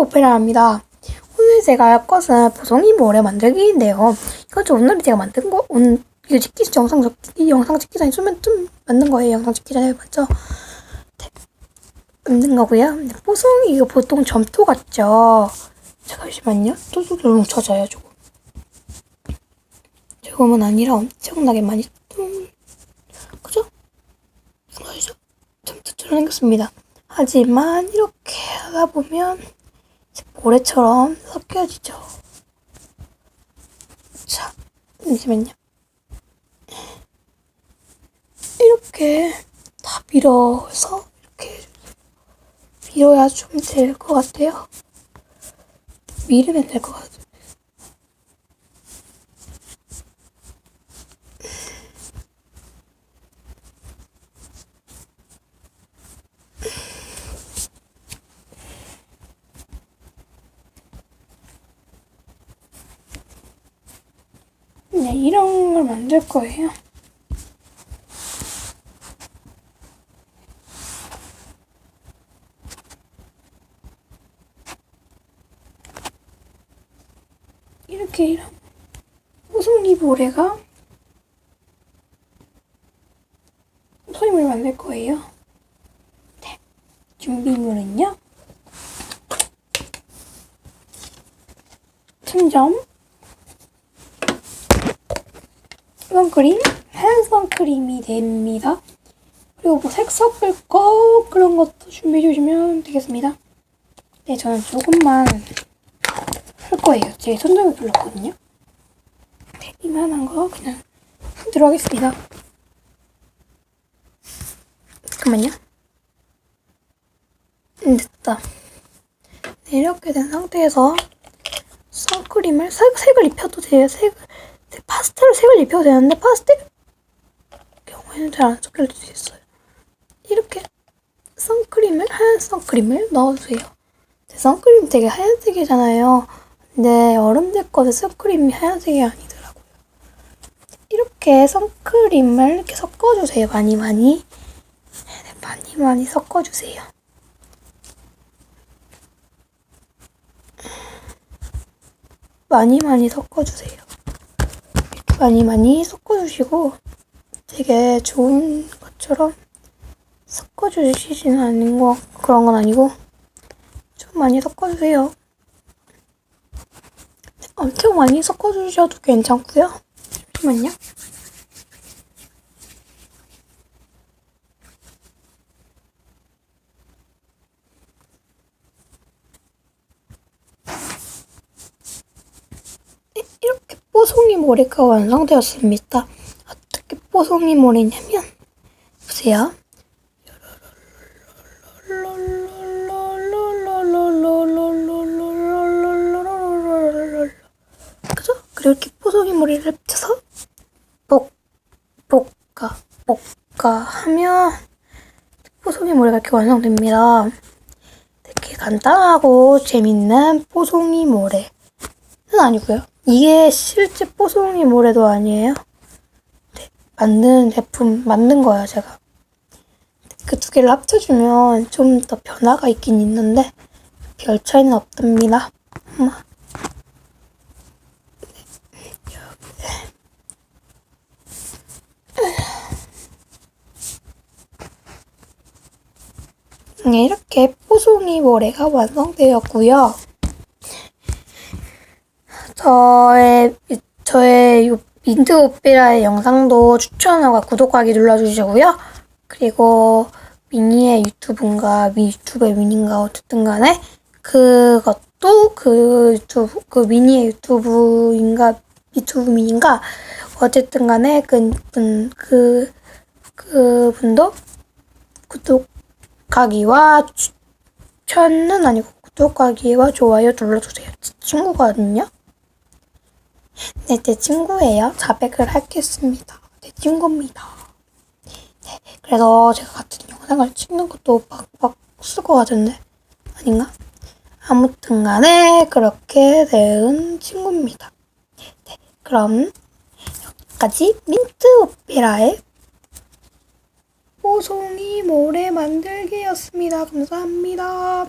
오페라입니다. 오늘 제가 할 것은 보송이 모래 만들기인데요. 이건 좀 오늘 제가 만든 거, 오늘 이거 찍기 전 영상 찍기, 영상 찍기 전에 좀, 좀 만든 거예요. 영상 찍기 전에 맞죠? 네. 만든 거고요. 네, 보송이 이거 보통 점토 같죠? 잠시만요. 또또 너무 찾아요, 저거. 저거만 아니라 엄청나게 많이 좀, 그죠? 무슨 말이죠? 점토처럼 생겼습니다. 하지만 이렇게 하다 보면 모래처럼 섞여지죠. 자, 잠시만요. 이렇게 다 밀어서 이렇게 밀어야 좀 될 것 같아요. 밀으면 될 것 같아요. 네, 이런 걸 만들 거예요. 이렇게 이런 호송이 모래가 소임을 만들 거예요. 네, 준비물은요. 천점 선크림, 하얀 선크림이 됩니다. 그리고 뭐 색 섞을 거 그런 것도 준비해 주시면 되겠습니다. 네, 저는 조금만 할 거예요. 제 손잡이 별로 없거든요. 네, 이만한 거 그냥 들어가겠습니다. 잠깐만요. 음, 됐다. 네, 이렇게 된 상태에서 선크림을 색, 색을 입혀도 돼요. 색을 파스텔로 색을 입혀도 되는데 파스텔 경우에는 잘 안 섞일 수 있어요. 이렇게 선크림을 하얀 선크림을 넣어주세요. 제 선크림 되게 하얀색이잖아요. 근데 어른들 거는 선크림이 하얀색이 아니더라고요. 이렇게 선크림을 이렇게 섞어주세요. 많이 많이 네, 많이 많이 섞어주세요. 많이 많이 섞어주세요. 많이 많이 섞어주시고 되게 좋은 것처럼 섞어주시지는 않는 거 그런 건 아니고 좀 많이 섞어주세요. 엄청 많이 섞어주셔도 괜찮고요. 잠시만요. 이렇게 뽀송이 모래가 완성되었습니다. 어떻게 뽀송이 모래냐면 보세요. 그죠? 그리고 이렇게 뽀송이 모래를 합쳐서 볶, 볶아, 볶아 하면 뽀송이 모래가 이렇게 완성됩니다. 되게 간단하고 재밌는 뽀송이 모래는 아니고요. 이게 실제 뽀송이 모래도 아니에요. 네, 만든 제품 만든 거예요, 제가. 그 두 개를 합쳐주면 좀 더 변화가 있긴 있는데 별 차이는 없답니다. 엄마. 네, 이렇게 뽀송이 모래가 완성되었고요. 저의 저의 요 민트 오페라의 영상도 추천하고 구독하기 눌러주시고요. 그리고 미니의 유튜브인가 미 유튜브의 미니인가 어쨌든 간에 그것도 그 유튜브 그 미니의 유튜브인가 유튜브 미니인가 어쨌든 간에 그분 그 그분도 구독하기와 추천은 아니고 구독하기와 좋아요 눌러주세요. 제 친구거든요. 네, 제 친구예요. 자백을 하겠습니다. 내 친구입니다. 네, 그래서 제가 같은 영상을 찍는 것도 막막 쓸것 같은데 아닌가? 아무튼 간에 그렇게 된 친구입니다. 네, 그럼 여기까지 민트 오페라의 뽀송이 모래 만들기였습니다. 감사합니다.